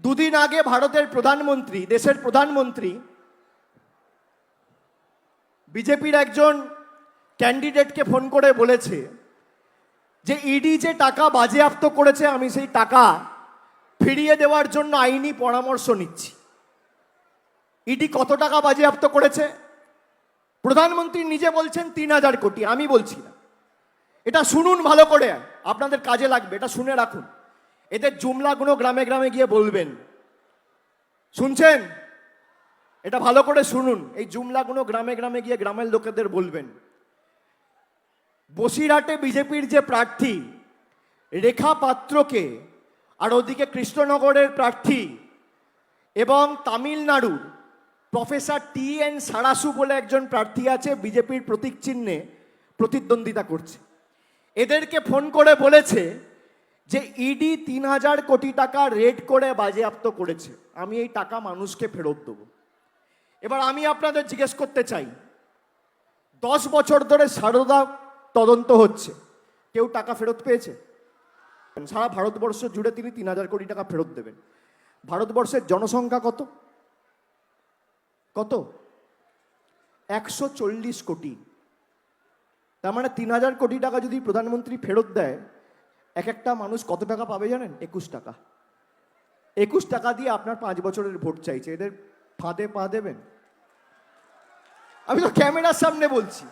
দুদিন আগে ভারতের প্রধানমন্ত্রী, দেশের প্রধানমন্ত্রী, বিজেপির একজন ক্যান্ডিডেটকে ফোন করে বলেছে যে ইডি যে টাকা বাজেয়াপ্ত করেছে, আমি সেই টাকা ফিরিয়ে দেওয়ার জন্য আইনি পরামর্শ নিচ্ছি। ইডি কত টাকা বাজেয়াপ্ত করেছে? প্রধানমন্ত্রী নিজে বলছেন তিন হাজার কোটি। আমি বলছি না। এটা শুনুন ভালো করে। আপনাদের কাজে লাগবে। এটা শুনে রাখুন। এদের জুমলাগুলো গ্রামে গ্রামে গিয়ে বলবেন। শুনছেন? এটা ভালো করে শুনুন। এই জুমলাগুলো গ্রামে গ্রামে গিয়ে গ্রামের লোকেদের বলবেন। বসিরহাটে বিজেপির যে প্রার্থী, রেখা পাত্রকে, আর ওদিকে কৃষ্ণনগরের প্রার্থী এবং তামিলনাড়ুর প্রফেসর টি এন সারাসু বলে একজন প্রার্থী আছে, বিজেপির প্রতীক চিহ্নে প্রতিদ্বন্দ্বিতা করছে। এদেরকে ফোন করে বলেছে যে ইডি তিন হাজার কোটি টাকা রেড করে বাজেয়াপ্ত করেছে। আমি এই টাকা মানুষকে ফেরত দেবো। এবার আমি আপনাদের জিজ্ঞেস করতে চাই, দশ বছর ধরে সারদা তদন্ত হচ্ছে, কেউ টাকা ফেরত পেয়েছে? সারা ভারতবর্ষ জুড়ে তিনি তিন হাজার কোটি টাকা ফেরত দেবেন। ভারতবর্ষের জনসংখ্যা কত? কত? একশো চল্লিশ কোটি। তার মানে তিন হাজার কোটি টাকা যদি প্রধানমন্ত্রী ফেরত দেয় এক একটা মানুষ কত টাকা পাবে জানেন? একুশ টাকা। একুশ টাকা দিয়ে আপনার পাঁচ বছরের ভোট চাইছে। এদের ফাঁদে পা দেবেন? আমি তো ক্যামেরার সামনে বলছি।